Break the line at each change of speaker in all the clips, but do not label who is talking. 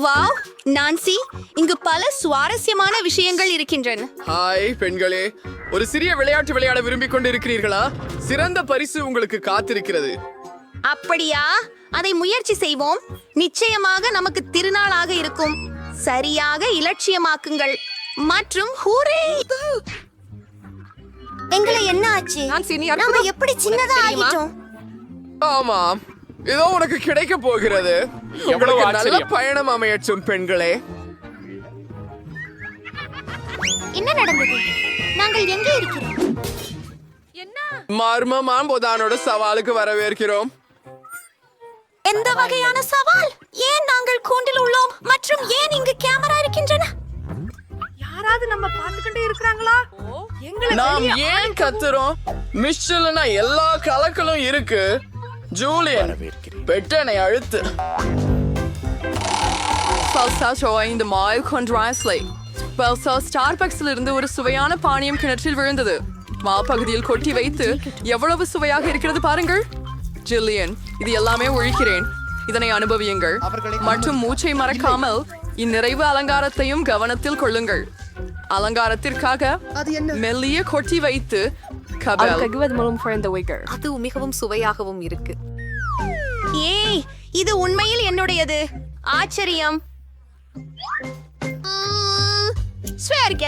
Wow Nancy இங்கு பல சுவாரஸ்யமான விஷயங்கள் இருக்கின்றன.
ஹாய் பெண்களே. ஒரு சிறிய விளையாட்டு விளையாட விரும்பிக் கொண்டிருக்கிறீர்களா? சிறந்த பரிசு உங்களுக்கு காத்திருக்கிறது.
அப்படியா? அதை முயற்சி செய்வோம். நிச்சயமாக நமக்கு திருநாளாக இருக்கும். சரியாக இலட்சியமாக்குங்கள். மற்றும் ஹூரே!
எங்களை என்ன ஆச்சு? நாம எப்படி சின்னதா ஆகிட்டோம்
ஆமாம். இதோ உனக்கு கிடைக்க போகிறது. உங்களுக்கு நல்ல. பயணம் அமையட்டும் பெண்களே.
என்ன நடந்தது? நாங்கள் எங்கே இருக்கிறோம்?
மர்மமாம் பொதானோட சவாலுக்கு வரவேற்கிறோம்.
எந்த வகையான சவால்? ஏன் நாங்கள் கூண்டில் உள்ளோம்? மற்றும் ஏன் இங்கு கேமரா இருக்கின்றன?
நாம் ஏன் கத்துறோம்? மிஷல்னா எல்லா கலக்களும் இருக்கு. ஜூலியன் பெட்டனை அழுத்து.
பல்சா பல்சா ஸ்டார்பக்ஸில் இருந்து ஒரு சுவையான பானியம் கிணற்றில் விழுந்தது மாப்பகுதியில் கொட்டி வைத்து எவ்வளவு சுவையாக இருக்கிறது பாருங்கள் ஜில்லியன் இது எல்லாமே ஒழிக்கிறேன் இதனை அனுபவியுங்கள் மற்றும் மூச்சை மறக்காமல் இந்நிறைவு அலங்காரத்தையும் கவனத்தில் கொள்ளுங்கள் அலங்காரத்திற்காக மெல்லிய கொட்டி வைத்து கபல்
அது மிகவும் சுவையாகவும் இருக்கு.
ஏய் இது உண்மையில் என்னுடையது? ஆச்சரியம். ஸ்வேர்க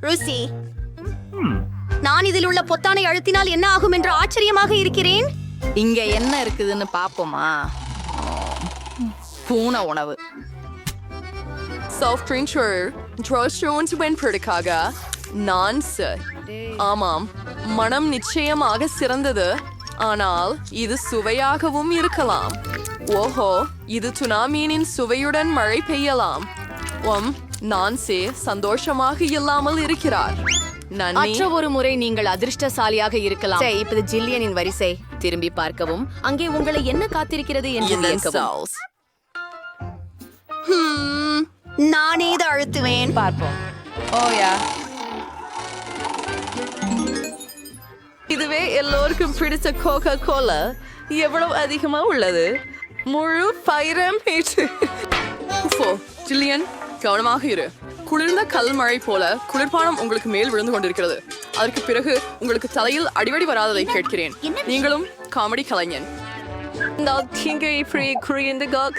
ருசி. நான் இதில் உள்ள பொத்தானை அழுத்தினால் என்ன ஆகும் என்று ஆச்சரியமாக இருக்கிறேன்?
இங்க என்ன இருக்குதுன்னு பாப்போமா? பூனை உணவு.
சாஃப்ட் ட்ரிங்க் ட்ரோஸ்டோன்ஸ் வெண்படுக்காக நான் சார் ஆமாம் மனம் நிச்சயமாக சிறந்தது. ஆனால் இது சுவையாகவும் இருக்கலாம். ஓஹோ இது துனாமீனின் சுவையுடன் மழை பெய்யலாம். ஒம் நான்சே சந்தோஷமாக இல்லாமல் இருக்கிறார். நன்றி.
மற்ற ஒரு முறை நீங்கள் அதிர்ஷ்டசாலியாக இருக்கலாம். சரி இப்போது ஜில்லியனின் வரிசை. திரும்பி பார்க்கவும். அங்கே உங்களை என்ன காத்திருக்கிறது என்று
நானே இதை அழுத்துவேன்.
பார்ப்போம். ஓயா
இதுவே எல்லோருக்கும் பிடிச்ச கோகா கோலா எவ்வளவு அதிகமா உள்ளது? முழு பைரம் ஜில்லியன் கவனமாக இரு. குளிர்ந்த கல் மழை போல குளிர்பானம் உங்களுக்கு மேல் விழுந்து கொண்டிருக்கிறது. அதற்கு பிறகு உங்களுக்கு தலையில் அடிவடி வராததை கேட்கிறேன். நீங்களும் காமெடி கலைஞன்.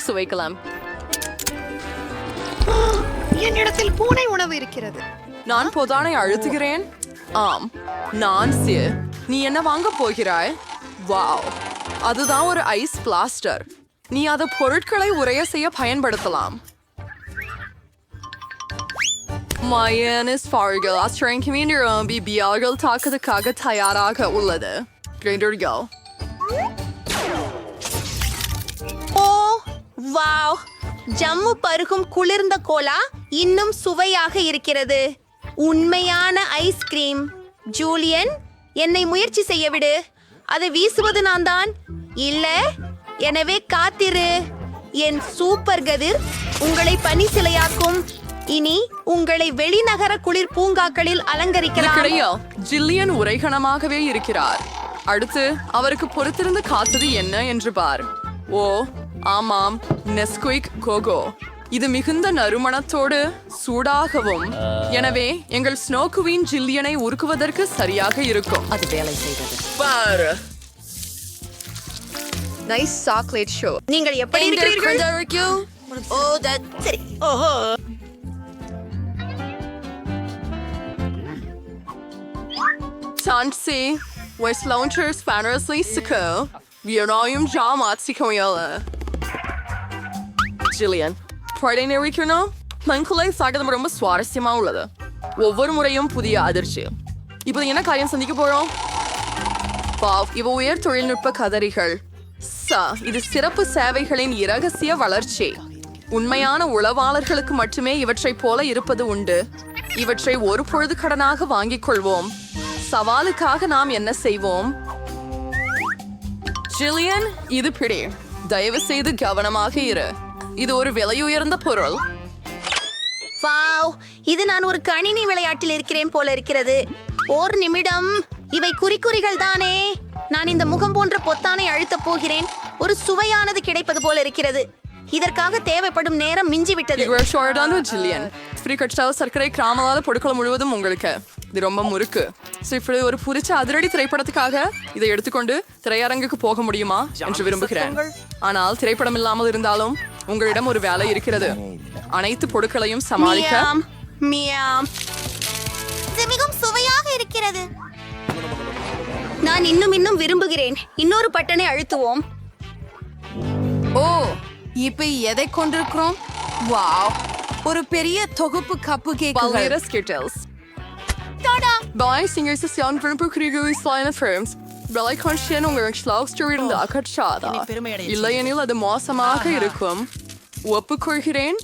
சுவைக்கலாம்
என்னிடத்தில் பூனை உணவு இருக்கிறது.
நான் பொதானை அழுத்துகிறேன்? ஆம் நான் சி நீ என்ன வாங்க போகிறாய்? வாவ். அதுதான் ஒரு ஐஸ் பிளாஸ்டர். நீ அதை பொருட்களை உரைய செய்ய பயன்படுத்தலாம். மயனிஸ் ஃபார்கள் ஆஸ்திரேலிய நிரம்பி பியார்கள் தாக்கத்துக்காக தயாராக உள்ளது. கிரைண்டர்கள்
ஓ வாவ். ஜம்மு பருகும் குளிர்ந்த கோலா இன்னும் சுவையாக இருக்கிறது. உண்மையான ஐஸ்கிரீம் ஜூலியன் என்னை முயற்சி செய்ய விடு. அதை வீசுவது நான் தான் இல்ல எனவே காத்திரு. என் சூப்பர் கதிர் உங்களை பனி சிலையாக்கும். இனி உங்களை வெளிநகர குளிர் பூங்காக்களில் அலங்கரிக்கலாம்.
ஜில்லியன் உரைகணமாகவே இருக்கிறார். அடுத்து அவருக்கு பொறுத்திருந்து காத்தது என்ன என்று பார். ஓ ஆமாம் நெஸ்குயிக் கோகோ. இது மிகுந்த நறுமணத்தோடு சூடாகவும். எனவே எங்கள் ஸ்னோ குவீன் ஜில்லியனை உருக்குவதற்கு சரியாக இருக்கும்.
அது வேலை செய்தது.
பாரு.
நைஸ் சாக்லேட் ஷோ
நீங்கள் எப்படி இருக்கிறீர்கள்? ஓ that- சரி. ஓஹோ.
Tansi, West Launchers Fantasy Siko, Vionaum Jamat Sikoyala. Jillian, Friday நெறிக்கணும் மங்குலை சாகதம் ரொம்ப சுவாரஸ்யமா உள்ளது ஒவ்வொரு முறையும் புதிய அதிர்ச்சி இப்போ என்ன காரியம் சந்திக்க போறோம் பாவ் இவ உயர் தொழில்நுட்ப கதறிகள் ச இது சிறப்பு சேவைகளின் இரகசிய வளர்ச்சி உண்மையான உளவாளர்களுக்கு மட்டுமே இவற்றைப் போல இருப்பது உண்டு இவற்றை ஒரு பொழுது கடனாக வாங்கிக் கொள்வோம் சவாலுக்காக நாம் என்ன செய்வோம் ஜில்லியன் இது பிடி தயவு செய்து கவனமாக இரு இது ஒரு விலையுயர்ந்த பொருள்.
வாவ் இது நான் ஒரு கணினி விளையாட்டில் இருக்கிறேன் போல இருக்கிறது. ஓர் நிமிடம். இவை குறிக்குறிகள் தானே. நான் இந்த முகம் போன்ற பொத்தானை அழுத்தப் போகிறேன். ஒரு சுவையானது கிடைப்பது போல இருக்கிறது. இதற்காக தேவைப்படும் நேரம் மிஞ்சிவிட்டது.
இவர் ஷோர்டான ஜில்லியன் ஃப்ரீ கட்சாவ சர்க்கரை கிராமலாத பொருட்கள் முழுவதும் உங்களுக்கு. இது ரொம்ப முறுக்கு. ஸோ இப்படி ஒரு புரிச்ச அதிரடி திரைப்படத்துக்காக இதை எடுத்துக்கொண்டு திரையரங்குக்கு போக முடியுமா என்று விரும்புகிறேன். ஆனால் திரைப்படம் இல்லாமல் இருந்தாலும் உங்களிடம் ஒரு வேலை இருக்கிறது. அனைத்து பொருட்களையும் சமாளிக்க.
இது மிகவும் சுவையாக இருக்கிறது.
நான் இன்னும் இன்னும் விரும்புகிறேன். இன்னொரு பட்டனை அழுத்துவோம்.
ஓ இப்ப எதை கொண்டிருக்கிறோம்? வாவ் ஒரு பெரிய தொகுப்பு கப்பு கேக்குகள்.
Bei Singersession für Kriege kleine Firms. விலை கான்ஷியன் உங்களுக்கு ஸ்லாக்ஸ்டர் இருந்து அகற்றாதா இல்லையெனில் அது மோசமாக இருக்கும் ஒப்புக்கொள்கிறேன்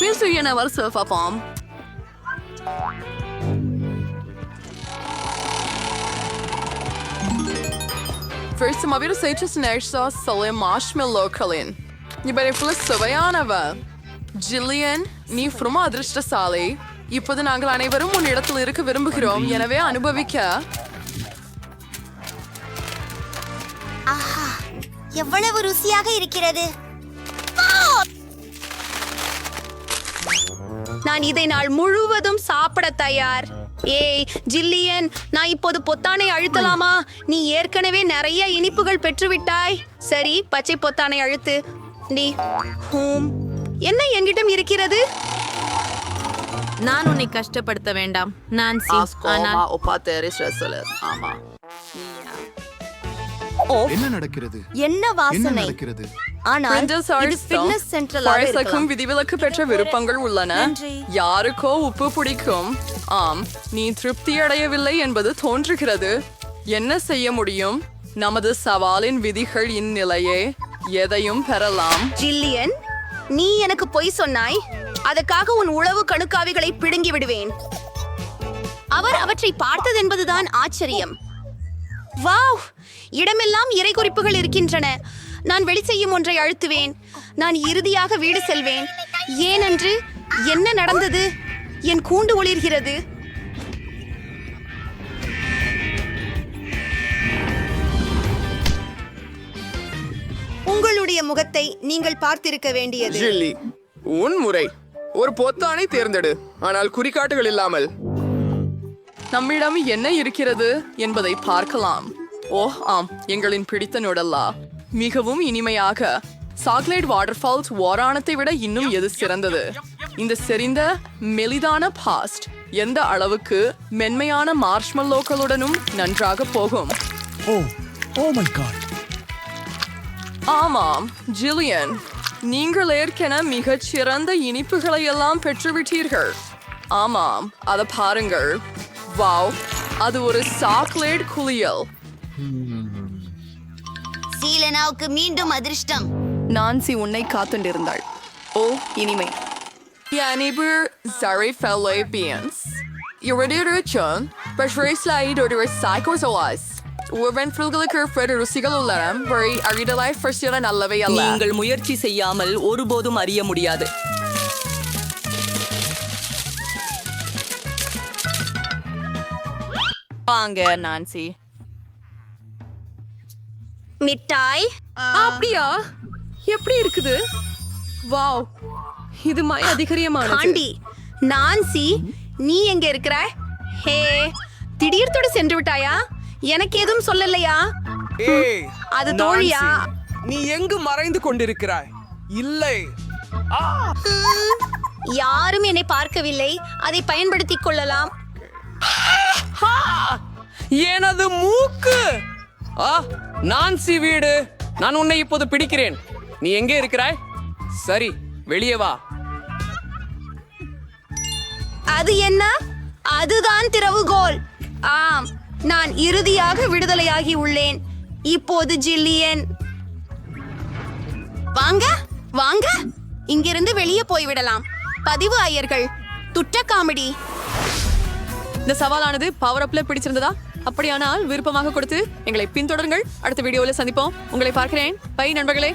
Willst du hier eine Walze verfahren? First mal wieder Sage Snatch Sauce Solle Marshmallow-களின் இவரை ஃபுல்ல சுவையானவ ஜில்லியன் நீ ரொம்ப அதிர்ஷ்டசாலி இப்போது நாங்கள் அனைவரும் உன் இடத்தில் இருக்க விரும்புகிறோம். எனவே அனுபவிக்க.
ஆஹா எவ்வளவு ருசியாக இருக்கிறது.
நான் இதை நாள் முழுவதும் சாப்பிட தயார். ஏய் ஜில்லியன் நான் இப்போது பொத்தானை அழுத்தலாமா? நீ ஏற்கனவே நிறைய இனிப்புகள் பெற்றுவிட்டாய். சரி பச்சை பொத்தானை அழுத்து. நீ ஹூம் என்ன என்கிட்டம் இருக்கிறது?
நான் உன்னை கஷ்டப்படுத்த வேண்டாம் நான் ஆனால்
ஆமா.
என்ன நடக்கிறது?
என்ன வாசனை?
நடக்கிறது?
ஆனால்
Princess
இது
Hearthstone.
ஃபிட்னஸ் சென்ட்ரலாக
பழசக்கும்
இருக்கலாம்.
விதிவிலக்கு பெற்ற விருப்பங்கள் உள்ளன. யாருக்கோ உப்பு பிடிக்கும். ஆம் நீ திருப்தி அடையவில்லை என்பது தோன்றுகிறது. என்ன செய்ய முடியும்? நமது சவாலின் விதிகள் இந்நிலையே. எதையும் பெறலாம்.
ஜில்லியன் நீ எனக்கு பொய் சொன்னாய். அதற்காக உன் உளவு கணுக்காவிகளை பிடுங்கி விடுவேன். அவர் அவற்றை பார்த்தது என்பதுதான் ஆச்சரியம். வாவ்! இடமெல்லாம் இறை குறிப்புகள் இருக்கின்றன. நான் வெளி செய்யும் ஒன்றை அழுத்துவேன். நான் இறுதியாக வீடு செல்வேன். ஏனென்று என்ன நடந்தது? என் கூண்டு ஒளிர்கிறது. உங்களுடைய முகத்தை நீங்கள் பார்த்திருக்க வேண்டியது.
உன் முறை. ஒரு பொத்தானை தேர்ந்தெடு. ஆனால் குறிகாட்டுகள் இல்லாமல்.
நம்மிடம் என்ன இருக்கிறது என்பதை பார்க்கலாம். ஓ ஆம் எங்களின் பிடித்த நுடல்லா. மிகவும் இனிமையாக சாக்லேட் வாட்டர்ஃபால்ஸ் ஓராணத்தை விட இன்னும் எது சிறந்தது? இந்த செறிந்த மெலிதான பாஸ்ட் எந்த அளவுக்கு மென்மையான மார்ஷ்மல்லோக்களுடனும் நன்றாக போகும்?
Oh oh my god.
ஆமாம் ஜில்லியன். நீங்கள் ஏற்கென மிகச் சிறந்த இனிப்புகளை எல்லாம் பெற்றுவிட்டீர்கள். ஆமாம் அதை பாருங்கள். வாவ் அது ஒரு சாக்லேட் குளியல்.
சீலனாவுக்கு மீண்டும் அதிர்ஷ்டம்.
நான்சி உன்னை காத்துண்டிருந்தாள். ஓ இனிமை.
Zari Fellow Beans. Irradiation, Bashraslide or Psychosolas. உவென்ஃபில்களுக்கு பிற ருசிகள் உள்ளன வழி அறிதலாய் ஃபர்ஸ்டில நல்லவை அல்ல.
நீங்கள் முயற்சி செய்யாமல் ஒருபோதும் அறிய முடியாது.
வாங்க நான்சி.
மிட்டாய்?
அப்படியா? எப்படி இருக்குது? வாவ் இது மய அதிகரியமானது.
காண்டி நான்சி நீ எங்க இருக்கிற ஹே திடீர்த்தோடு சென்று விட்டாயா? எனக்கு எதுவும் சொல்லலையா?
ஏய்
அது தோழியா?
நீ எங்கு மறைந்து கொண்டிருக்கிறாய்? இல்லை.
யாரும் என்னை பார்க்கவில்லை. அதை பயன்படுத்திக் கொள்ளலாம்.
எனது மூக்கு. ஆ நான்சி வீடு. நான் உன்னை இப்போது பிடிக்கிறேன். நீ எங்கே இருக்கிறாய்? சரி வெளியே வா.
அது என்ன? அதுதான் திறவுகோல். ஆம். நான் இறுதியாக விடுதலையாகி உள்ளேன். இப்போது ஜில்லியன். வாங்க வாங்க. இங்கிருந்து வெளியே போய்விடலாம். பதிவு ஐயர்கள் துட்ட காமெடி
இந்த சவாலானது பவர் அப்ல பிடிச்சிருந்ததா? அப்படியானால் விருப்பமாக கொடுத்து எங்களை பின்தொடருங்கள். அடுத்த வீடியோவில் சந்திப்போம். உங்களை பார்க்கிறேன். பை நண்பர்களே.